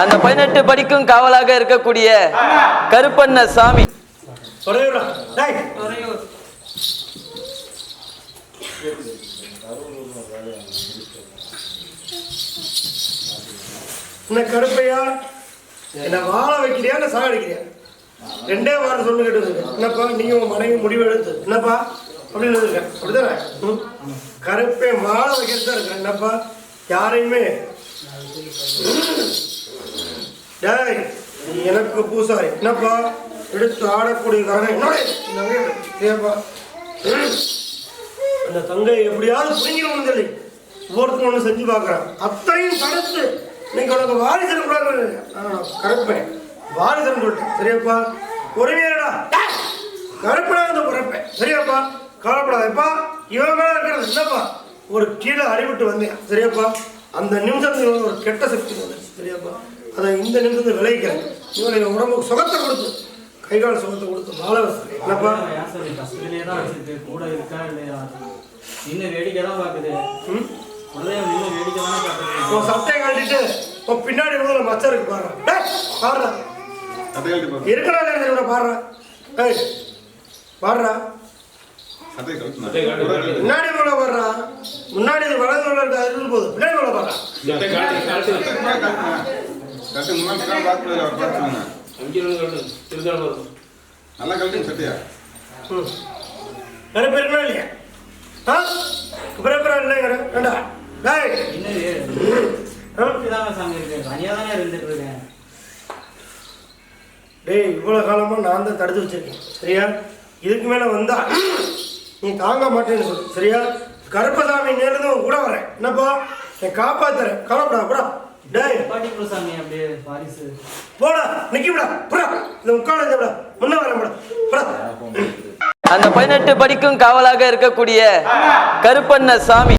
அந்த பதினெட்டு படிக்கும் காவலாக இருக்கக்கூடிய கருப்பண்ண சாமி. துறையூரா டேய். என்ன கருப்பையா? என்ன வாழ வைக்கிறியா என்ன சாகடிக்கிறியா ரெண்டே வாரம் சொல்லு கேட்டு என்னப்பா நீங்க உன் மனைவி முடிவு எடுத்து. என்னப்பா? அப்படின்னு இருக்கேன் அப்படிதானே ம். கருப்பை வாழ வைக்கிறது தான் இருக்கேன் என்னப்பா? யாரையுமே டேய் எனக்கு பூசாரி. என்னப்பா? எடுத்து ஆடக்கூடிய காரணம் என்னோட அந்த தங்கை எப்படியாவது புரிஞ்சிடணும் சொல்லி ஒவ்வொருத்தரும் ஒன்று செஞ்சு பார்க்குறான். அத்தனையும் தடுத்து இன்னைக்கு உனக்கு வாரிசன் கூட கரப்பேன். வாரிசன் சொல்லிட்டேன். சரியாப்பா? பொறுமையாடா கருப்பனா இருந்த பிறப்பேன் சரியாப்பா? கவலைப்படாதப்பா. இவன் மேலே இருக்கிறது என்னப்பா? ஒரு கீழே அறிவிட்டு வந்தேன். சரியாப்பா? அந்த நிமிஷத்துல ஒரு கெட்ட சக்தி வந்து சரியாப்பா? அதை இந்த நிமிஷத்தை விளைவிக்கிறேன். இவனை உடம்புக்கு சுகத்தை கொடுத்து கை கால் சுகத்தை கொடுத்து வசதி என்னப்பா? கூட இருக்கா இல்லையா? இன்னும் வேடிக்கை தான் பார்க்குது. உன் சட்டையை கழட்டிட்டு உன் பின்னாடி வந்து மச்சம் இருக்கு பாரு. சட்டை. இருக்கடா இல்லையா? பாடுறா. ஏய் பாடுறா. சட்டை. முன்னாடி உள்ள வர்றா? முன்னாடி வலது உள்ள இருக்கு? அது இருந்து போகுது பின்னாடி உள்ள சொன்னாங்க. நல்லா கழட்டுங்க சட்டையா? வேற பேர் என்ன இல்லையா? ஆ? இல்லைங்கிற வேண்டா. டேய். டேய் இவ்வளோ காலமாக நான் தான் தடுத்து வச்சிருக்கேன். சரியா? இதுக்கு மேலே வந்தா நீ தாங்க மாட்டேன்னு சொல்லு சரியா? கருப்பசாமி நேர்ந்து கூட வரேன். என்னப்பா? நீ காப்பாத்துறேன். கவலைப்படா போடா டேய். பாட்டி சாமி அப்படியே பாரிசு போடா நிக்கி விடா போடா இந்த உட்காந்து விடா. முன்ன வரேன் போடா போடா அந்த பதினெட்டு படிக்கும் காவலாக இருக்கக்கூடிய கருப்பண்ண சாமி